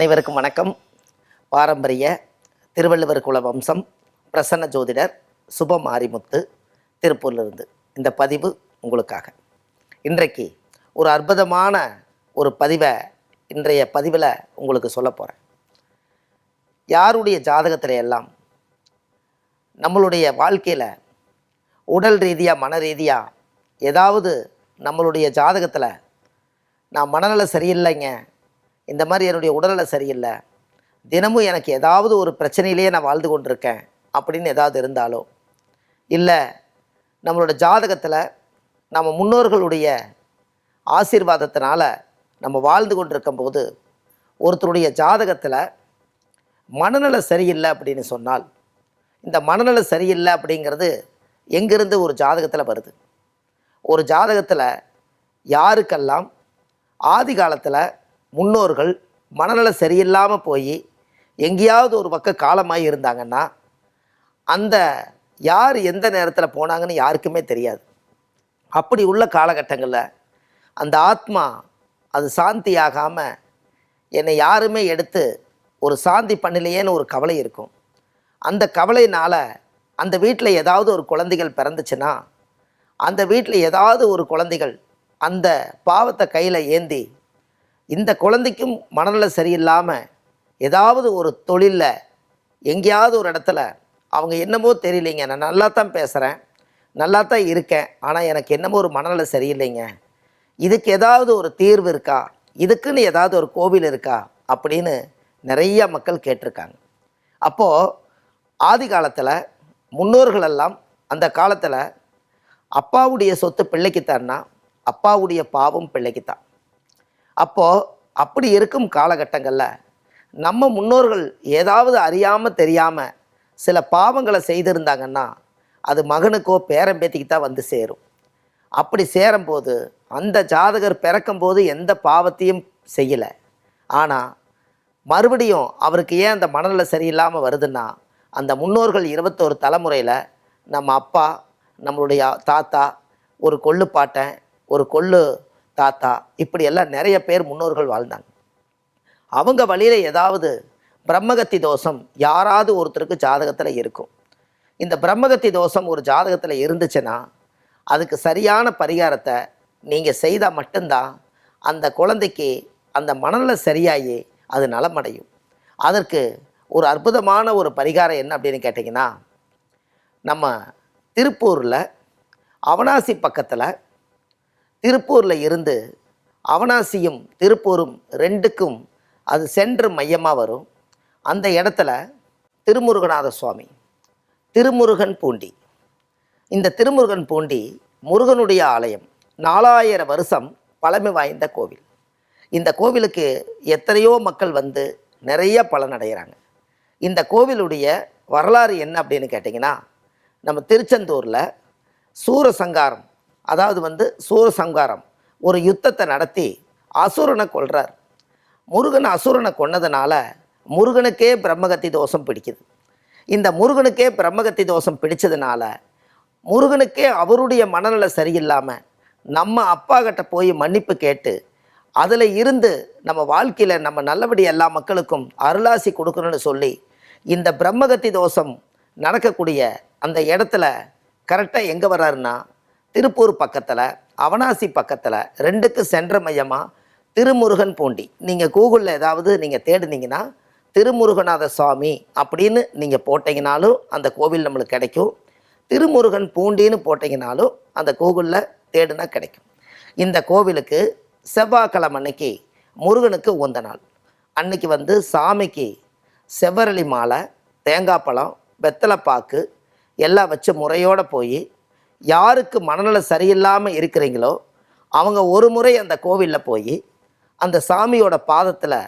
அனைவருக்கும் வணக்கம். பாரம்பரிய திருவள்ளுவர் குல வம்சம் பிரசன்ன ஜோதிடர் சுப மாரிமுத்து திருப்பூர்லேருந்து இந்த பதிவு உங்களுக்காக. இன்றைக்கு ஒரு அற்புதமான ஒரு பதிவை இன்றைய பதிவில் உங்களுக்கு சொல்ல போகிறேன் யாருடைய ஜாதகத்தில் எல்லாம் நம்மளுடைய வாழ்க்கையில் உடல் ரீதியாக மன ரீதியாக ஏதாவது நம்மளுடைய ஜாதகத்தில் நான் மனநல சரியில்லைங்க இந்த மாதிரி என்னுடைய உடல்நிலை சரியில்லை. தினமும் எனக்கு ஏதாவது ஒரு பிரச்சனையிலேயே நான் வாழ்ந்து கொண்டிருக்கேன் அப்படின்னு ஏதாவது இருந்தாலோ இல்லை நம்மளோட ஜாதகத்தில் நம்ம முன்னோர்களுடைய ஆசீர்வாதத்தினால நம்ம வாழ்ந்து கொண்டிருக்கும் போது ஒருத்தருடைய ஜாதகத்தில் மனநல சரியில்லை அப்படின்னு சொன்னால் இந்த மனநல சரியில்லை அப்படிங்கிறது எங்கிருந்து ஒரு ஜாதகத்தில் வருது? ஒரு ஜாதகத்தில் யாருக்கெல்லாம் ஆதி காலத்தில் முன்னோர்கள் மனநலம் சரியில்லாமல் போய் எங்கேயாவது ஒரு பக்கம் காலமாக இருந்தாங்கன்னா அந்த யார் எந்த நேரத்தில் போனாங்கன்னு யாருக்குமே தெரியாது. அப்படி உள்ள காலகட்டங்களில் அந்த ஆத்மா அது சாந்தி ஆகாமல் என்னை யாருமே எடுத்து ஒரு சாந்தி பண்ணலையேன்னு ஒரு கவலை இருக்கும். அந்த கவலையினால் அந்த வீட்டில் ஏதாவது ஒரு குழந்தைகள் பிறந்துச்சுன்னா அந்த வீட்டில் ஏதாவது ஒரு குழந்தைகள் அந்த பாவத்தை கையில் ஏந்தி இந்த குழந்தைக்கும் மனநல சரியில்லாமல் ஏதாவது ஒரு தொழிலில் எங்கேயாவது ஒரு இடத்துல அவங்க என்னமோ தெரியலைங்க. நான் நல்லா தான் பேசுகிறேன் நல்லா தான் இருக்கேன். ஆனால் எனக்கு என்னமோ ஒரு மனநல சரியில்லைங்க. இதுக்கு ஏதாவது ஒரு தீர்வு இருக்கா? இதுக்குன்னு ஏதாவது ஒரு கோவில் இருக்கா? அப்படின்னு நிறைய மக்கள் கேட்டிருக்காங்க. அப்போது ஆதி காலத்தில் முன்னோர்களெல்லாம் அந்த காலத்தில் அப்பாவுடைய சொத்து பிள்ளைக்குத்தான்னா அப்பாவுடைய பாவம் பிள்ளைக்குத்தான். அப்போது அப்படி இருக்கும் காலகட்டங்களில் நம்ம முன்னோர்கள் ஏதாவது அறியாமல் தெரியாமல் சில பாவங்களை செய்திருந்தாங்கன்னா அது மகனுக்கோ பேரம்பேத்திக்கு தான் வந்து சேரும். அப்படி சேரும்போது அந்த ஜாதகர் பிறக்கும்போது எந்த பாவத்தையும் செய்யலை. ஆனால் மறுபடியும் அவருக்கு ஏன் அந்த மனநல சரியில்லாமல் வருதுன்னா அந்த முன்னோர்கள் இருபத்தோரு தலைமுறையில் நம்ம அப்பா நம்மளுடைய தாத்தா ஒரு கொள்ளு பாட்டன் ஒரு கொள்ளு தாத்தா இப்படியெல்லாம் நிறைய பேர் முன்னோர்கள் வாழ்ந்தாங்க. அவங்க வழியில் ஏதாவது பிரம்மகத்தி தோஷம் யாராவது ஒருத்தருக்கு ஜாதகத்தில் இருக்கும். இந்த பிரம்மகத்தி தோஷம் ஒரு ஜாதகத்தில் இருந்துச்சுன்னா அதுக்கு சரியான பரிகாரத்தை நீங்கள் செய்தால் மட்டும்தான் அந்த குழந்தைக்கு அந்த மனநல சரியாகி அது நலமடையும். அதற்கு ஒரு அற்புதமான ஒரு பரிகாரம் என்ன அப்படின்னு கேட்டிங்கன்னா நம்ம திருப்பூரில் அவனாசி பக்கத்தில் திருப்பூரில் இருந்து அவனாசியும் திருப்பூரும் ரெண்டுக்கும் அது சென்று மையமாக வரும். அந்த இடத்துல திருமுருகநாத சுவாமி திருமுருகன் பூண்டி. இந்த திருமுருகன் பூண்டி முருகனுடைய ஆலயம் நாலாயிரம் வருஷம் பழமை வாய்ந்த கோவில். இந்த கோவிலுக்கு எத்தனையோ மக்கள் வந்து நிறைய பலனடைகிறாங்க இந்த கோவிலுடைய வரலாறு என்ன அப்படின்னு கேட்டிங்கன்னா நம்ம திருச்செந்தூரில் சூரசங்காரம் அதாவது வந்து சூரசங்காரம் ஒரு யுத்தத்தை நடத்தி அசுரனை கொல்றார். முருகன் அசுரனை கொன்னதுனால முருகனுக்கே பிரம்மகத்தி தோஷம் பிடிக்குது. இந்த முருகனுக்கே பிரம்மகத்தி தோஷம் பிடிச்சதுனால முருகனுக்கே அவருடைய மனநல சரியில்லாமல் நம்ம அப்பா கிட்ட போய் மன்னிப்பு கேட்டு அதில் இருந்து நம்ம வாழ்க்கையில் நம்ம நல்லபடி எல்லா மக்களுக்கும் அருளாசி கொடுக்கணும்னு சொல்லி இந்த பிரம்மகத்தி தோஷம் நடக்கக்கூடிய அந்த இடத்துல கரெக்டாக எங்கே வர்றாருன்னா திருப்பூர் பக்கத்தில் அவனாசி பக்கத்தில் ரெண்டுக்கு சென்ற மையமாக திருமுருகன் பூண்டி. நீங்கள் கூகுளில் ஏதாவது நீங்கள் தேடுனீங்கன்னா திருமுருகநாத சுவாமி அப்படின்னு நீங்கள் போட்டிங்கனாலும் அந்த கோவில் நம்மளுக்கு கிடைக்கும். திருமுருகன் பூண்டின்னு போட்டிங்கனாலும் அந்த கூகுளில் தேடுனா கிடைக்கும். இந்த கோவிலுக்கு செவ்வாய்க்கிழமை அன்னைக்கு முருகனுக்கு உந்த நாள். அன்னைக்கு வந்து சாமிக்கு செவ்வரளி மாலை தேங்காய் பழம் வெத்தலைப்பாக்கு எல்லாம் வச்சு முறையோடு போய் யாருக்கு மனநலம் சரியில்லாமல் இருக்கிறீங்களோ அவங்க ஒரு முறை அந்த கோவிலில் போய் அந்த சாமியோட பாதத்தில்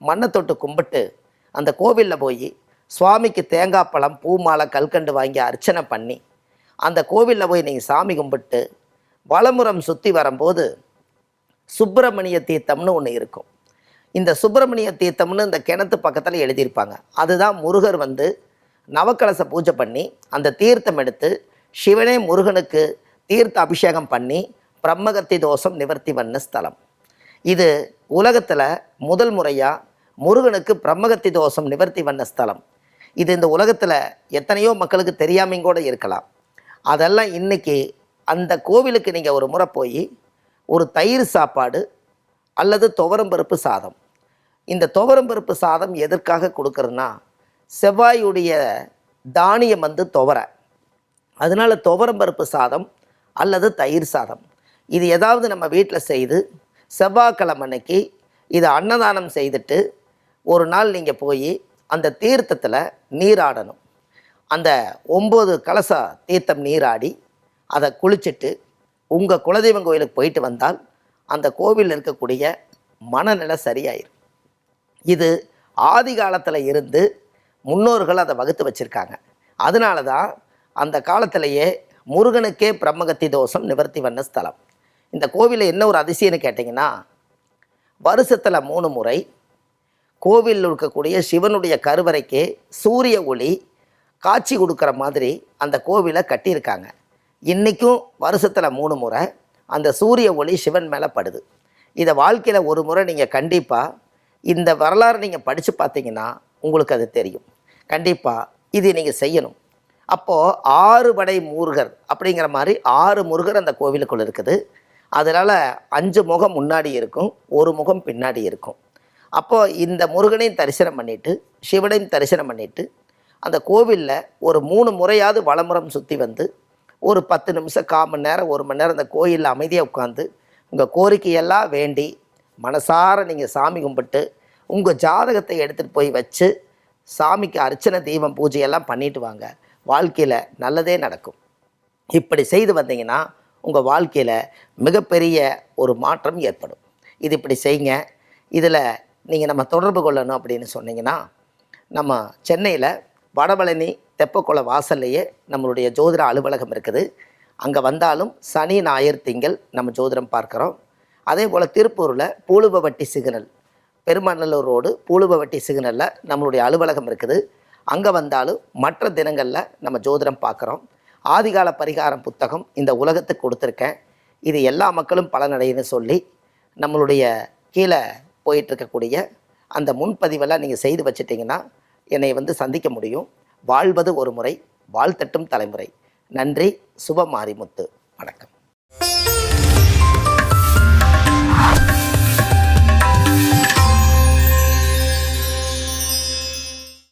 மண்ணை தொட்டு கும்பிட்டு அந்த கோவிலில் போய் சுவாமிக்கு தேங்காய் பழம் பூ மாலை கல்கண்டு வாங்கி அர்ச்சனை பண்ணி அந்த கோவிலில் போய் நீங்கள் சாமி கும்பிட்டு வலமுறம் சுற்றி வரும்போது சுப்பிரமணிய தீர்த்தம்னு ஒன்று இருக்கும். இந்த சுப்பிரமணிய தீர்த்தம்னு இந்த கிணத்து பக்கத்தில் எழுதியிருப்பாங்க. அதுதான் முருகர் வந்து நவக்கலச பூஜை பண்ணி அந்த தீர்த்தம் எடுத்து சிவனே முருகனுக்கு தீர்த்த அபிஷேகம் பண்ணி பிரம்மகத்தி தோஷம் நிவர்த்தி பண்ண ஸ்தலம். இது உலகத்தில் முதல் முறையாக முருகனுக்கு பிரம்மகத்தி தோஷம் நிவர்த்தி பண்ண ஸ்தலம். இது இந்த உலகத்தில் எத்தனையோ மக்களுக்கு தெரியாமையும் கூட இருக்கலாம். அதெல்லாம் இன்னைக்கு அந்த கோவிலுக்கு நீங்கள் ஒரு முறை போய் ஒரு தயிர் சாப்பாடு அல்லது துவரம்பருப்பு சாதம். இந்த துவரம்பருப்பு சாதம் எதற்காக கொடுக்குறதுனா செவ்வாயுடைய தானியம் வந்து துவரை. அதனால் துவரம்பருப்பு சாதம் அல்லது தயிர் சாதம். இது ஏதாவது நம்ம வீட்டில் செய்து செவ்வாய்க்கிழமை அன்னைக்கு இதை அன்னதானம் செய்துட்டு ஒரு நாள் நீங்கள் போய் அந்த தீர்த்தத்தில் நீராடணும் அந்த ஒம்பது கலச தீர்த்தம் நீராடி அதை குளிச்சுட்டு உங்கள் குலதெய்வம் கோயிலுக்கு போயிட்டு வந்தால் அந்த கோவிலில் இருக்கக்கூடிய மனநிலை சரியாயிரும். இது ஆதி காலத்தில் இருந்து முன்னோர்கள் அதை வகுத்து வச்சுருக்காங்க. அதனால தான் அந்த காலத்திலேயே முருகனுக்கே பிரம்மகத்தி தோஷம் நிவர்த்தி பண்ண ஸ்தலம். இந்த கோவிலில் என்ன ஒரு அதிசயம்னு கேட்டிங்கன்னா வருஷத்தில் மூணு முறை கோவிலில் இருக்கக்கூடிய சிவனுடைய கருவறைக்கு சூரிய ஒளி காட்சி கொடுக்குற மாதிரி அந்த கோவிலை கட்டியிருக்காங்க. இன்றைக்கும் வருஷத்தில் மூணு முறை அந்த சூரிய ஒளி சிவன் மேலே படுது. இதை வாழ்க்கையில் ஒரு முறை நீங்கள் கண்டிப்பாக இந்த வரலாறு நீங்கள் படித்து பார்த்தீங்கன்னா உங்களுக்கு அது தெரியும். கண்டிப்பாக இது நீங்கள் செய்யணும். அப்போது ஆறு படை முருகர் அப்படிங்கிற மாதிரி ஆறு முருகர் அந்த கோவிலுக்குள்ளே இருக்குது. அதனால் அஞ்சு முகம் முன்னாடி இருக்கும் ஒரு முகம் பின்னாடி இருக்கும். அப்போது இந்த முருகனையும் தரிசனம் பண்ணிவிட்டு சிவனையும் தரிசனம் பண்ணிவிட்டு அந்த கோவிலில் ஒரு மூணு முறையாவது வளமுறம் சுற்றி வந்து ஒரு பத்து நிமிஷம் கால் மணி நேரம் ஒரு மணி நேரம் அந்த கோயிலில் அமைதியாக உட்காந்து உங்கள் கோரிக்கையெல்லாம் வேண்டி மனசார நீங்கள் சாமி கும்பிட்டு உங்கள் ஜாதகத்தை எடுத்துகிட்டு போய் வச்சு சாமிக்கு அர்ச்சனை தீபம் பூஜையெல்லாம் பண்ணிட்டு வாங்க. வாழ்க்கையில் நல்லதே நடக்கும். இப்படி செய்து வந்தீங்கன்னா உங்கள் வாழ்க்கையில் மிகப்பெரிய ஒரு மாற்றம் ஏற்படும். இது இப்படி செய்யுங்க. இதில் நீங்கள் நம்ம தொடர்பு கொள்ளணும் அப்படின்னு சொன்னீங்கன்னா நம்ம சென்னையில் வடபழனி தெப்பக்குள வாசல்லையே நம்மளுடைய ஜோதிட அலுவலகம் இருக்குது. அங்கே வந்தாலும் சனி ஞாயிறு திங்கள் நம்ம ஜோதிடம் பார்க்குறோம். அதே போல் திருப்பூரில் பூலுபவட்டி சிக்னல் பெருமநல்லூர் ரோடு பூலுபவட்டி சிக்னலில் நம்மளுடைய அலுவலகம் இருக்குது. அங்கே வந்தாலும் மற்ற தினங்களில் நம்ம ஜோதிடம் பார்க்குறோம். ஆதிகால பரிகாரம் புத்தகம் இந்த உலகத்துக்கு கொடுத்துருக்கேன். இது எல்லா மக்களும் பலனடையுன்னு சொல்லி நம்மளுடைய கீழே போயிட்டுருக்கக்கூடிய அந்த முன்பதிவெல்லாம் நீங்கள் செய்து வச்சிட்டிங்கன்னா என்னை வந்து சந்திக்க முடியும். வாழ்வது ஒரு முறை வாழ்த்தட்டும் தலைமுறை. நன்றி சுப மாரிமுத்து வணக்கம்.